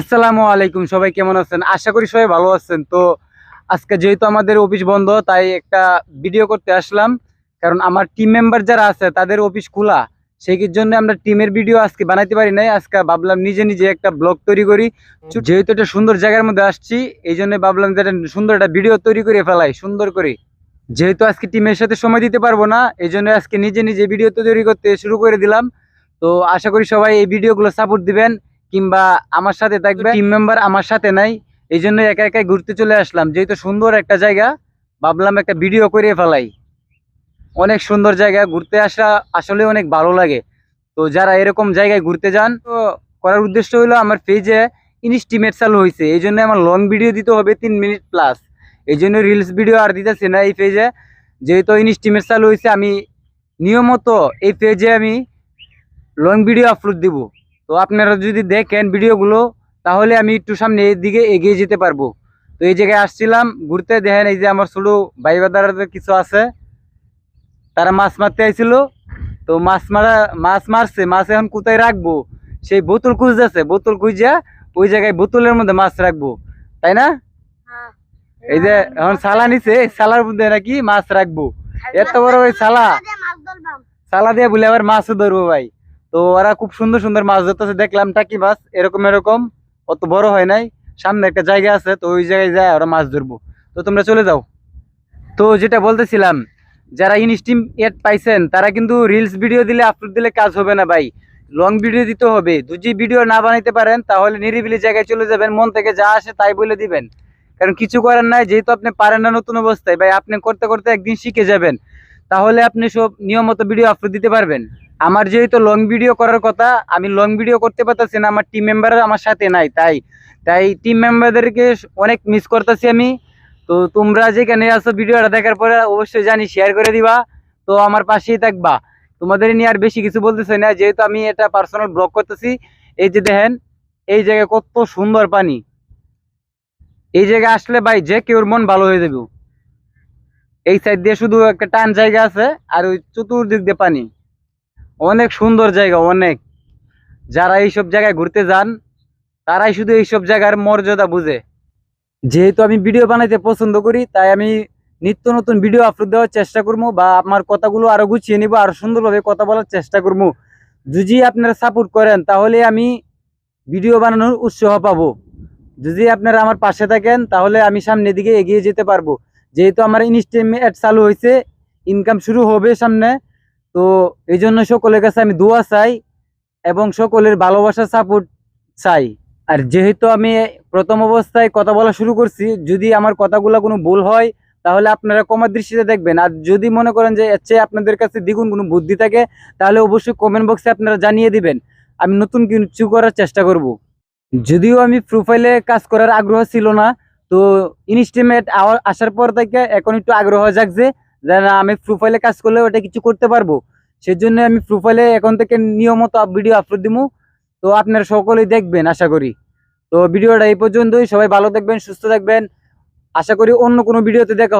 আসসালামু আলাইকুম সবাই কেমন আছেন? আশা করি সবাই ভালো আছেন। তো আজকে যেহেতু আমাদের অফিস বন্ধ তাই একটা ভিডিও করতে আসলাম। কারণ আমার টিম মেম্বার যারা আছে তাদের অফিস খোলা। সেই জন্য আমরা টিমের ভিডিও আজকে বানাইতে পারি নাই। আজকে ভাবলাম নিজে নিজে একটা ব্লগ তৈরি করি। যেহেতু একটা সুন্দর জায়গার মধ্যে আসছি এই জন্য ভাবলাম যে একটা সুন্দর একটা ভিডিও তৈরি করে ফেলাই সুন্দর করে। যেহেতু আজকে টিমের সাথে সময় দিতে পারব না এই জন্য আজকে নিজে নিজে ভিডিও তৈরি করতে শুরু করে দিলাম। তো আশা করি সবাই এই ভিডিওগুলো সাপোর্ট দিবেন। কিংবা আমার সাথে থাকবে। টিম মেম্বার আমার সাথে নাই এই জন্য একা একাই ঘুরতে চলে আসলাম। যেহেতু সুন্দর একটা জায়গা ভাবলাম একটা ভিডিও করে ফেলাই। অনেক সুন্দর জায়গা ঘুরতে আসা আসলে অনেক ভালো লাগে। তো যারা এরকম জায়গায় ঘুরতে যান তো করার উদ্দেশ্য হলো আমার পেজে ইনস্টিমেট চালু হয়েছে এই জন্য আমার লং ভিডিও দিতে হবে তিন মিনিট প্লাস এই জন্য রিলস ভিডিও আর দিতেছি না এই পেজে যেহেতু ইনস্টিমেট চালু হয়েছে আমি নিয়মত এই পেজে আমি লং ভিডিও আপলোড দিব। তো আপনারা যদি দেখেন ভিডিওগুলো তাহলে আমি একটু সামনে এই দিকে এগিয়ে যেতে পারব। তো এই জায়গায় আসছিলাম ঘুরতে দেখেন এই যে আমার ছোটো ভাই বাদারাদের কিছু আছে। তারা মাছ মারতে আইছিল। তো মাছ মারা মাছ মারছে মাছ এখন কোথায় রাখব? সেই বোতল খুঁজতেছে বোতল খুঁজা ওই জায়গায় বোতলের মধ্যে মাছ রাখব। তাই না? এই যে এখন সালা নিছে সালার মধ্যে নাকি মাছ রাখব। এত বড় ওই সালা সালা দিয়ে বলে আবার মাছও ধরবো ভাই। তো ওরা খুব সুন্দর সুন্দর মাছ ধরতেছে। দেখলাম টাকি মাছ, এরকম এরকম। অত বড় হয় নাই। সামনে একটা জায়গা আছে, তো ওই জায়গায় যায় ওরা মাছ ধরবো। তো তোমরা চলে যাও। তো যেটা বলতেছিলাম, যারা ইনস্টিম এড পাইছেন, তারা কিন্তু রিলস ভিডিও দিলে আপলোড দিলে কাজ হবে না ভাই। লং ভিডিও দিতে হবে। দুজি ভিডিও না বানাইতে পারেন, তাহলে নিরিবিলি জায়গায় চলে যাবেন। মন থেকে যা আসে তাই বলে দিবেন। কারণ কিছু করার নাই, যেহেতু আপনি পারেন না নতুন অবস্থায়। ভাই, আপনি করতে করতে একদিন শিখে যাবেন। তাহলে আপনি সব নিয়মিত ভিডিও আপলোড দিতে পারবেন। আমার যেহেতু লং ভিডিও করার কথা, আমি লং ভিডিও করতে পারতেছি না, আমার টিম মেম্বার আমার সাথে নাই, তাই তাই টিম মেম্বারদেরকে অনেক মিস করতেছি আমি। তো তোমরা যেখানে আসো ভিডিওটা দেখার পরে অবশ্যই জানি শেয়ার করে দিবা। তো আমার পাশেই থাকবা। তোমাদের নিয়ে আর বেশি কিছু বলতেছি না, যেহেতু আমি এটা পার্সোনাল ব্লগ করতেছি, এই যে দেখেন, এই জায়গায় কত সুন্দর পানি। এই জায়গায় আসলে ভাই, যে কেউর মন ভালো হয়ে যাবে। এই সাইড দিয়ে শুধু একটা টান জায়গা আছে আর ওই চতুর্দিক দিয়ে পানি। অনেক সুন্দর জায়গা, অনেক। যারা এইসব জায়গায় ঘুরতে যান, তারাই শুধু এইসব জায়গার মর্যাদা বুঝে। যেহেতু আমি ভিডিও বানাইতে পছন্দ করি, তাই আমি নিত্য নতুন ভিডিও আপলোড দেওয়ার চেষ্টা করব বা আমার কথাগুলো আরও গুছিয়ে নিবো, আরও সুন্দরভাবে কথা বলার চেষ্টা করব। যদি আপনারা সাপোর্ট করেন, তাহলে আমি ভিডিও বানানোর উৎসাহ পাবো। যদি আপনারা আমার পাশে থাকেন, তাহলে আমি সামনের দিকে এগিয়ে যেতে পারব। যেহেতু আমার ইনস্টাগ্রাম অ্যাড চালু হয়েছে ইনকাম শুরু হবে সামনে, তো এই জন্য সকলের কাছে আমি দোয়া চাই এবং সকলের ভালোবাসা সাপোর্ট চাই। আর যেহেতু আমি প্রথম অবস্থায় কথা বলা শুরু করছি, যদি আমার কথাগুলো কোনো ভুল হয়, তাহলে আপনারা কমার দৃষ্টিতে দেখবেন। আর যদি মনে করেন যে এর চেয়ে আপনাদের কাছে দ্বিগুণ কোনো বুদ্ধি থাকে, তাহলে অবশ্যই কমেন্ট বক্সে আপনারা জানিয়ে দিবেন। আমি নতুন কিছু করার চেষ্টা করব। যদিও আমি প্রোফাইলে কাজ করার আগ্রহ ছিল না তো ইনস্টিমেট আসার পর থেকে এখন একটু আগ্রহ জাগছে যে না আমি প্রোফাইলে কাজ করলে ওটা কিছু করতে পারব। সেজন্য আমি প্রোফাইলে এখন থেকে নিয়মিত ভিডিও আপলোড দিব তো আপনারা সকলেই দেখবেন, আশা করি। তো ভিডিওটা এই পর্যন্তই। সবাই ভালো থাকবেন, সুস্থ থাকবেন। আশা করি অন্য কোনো ভিডিওতে দেখা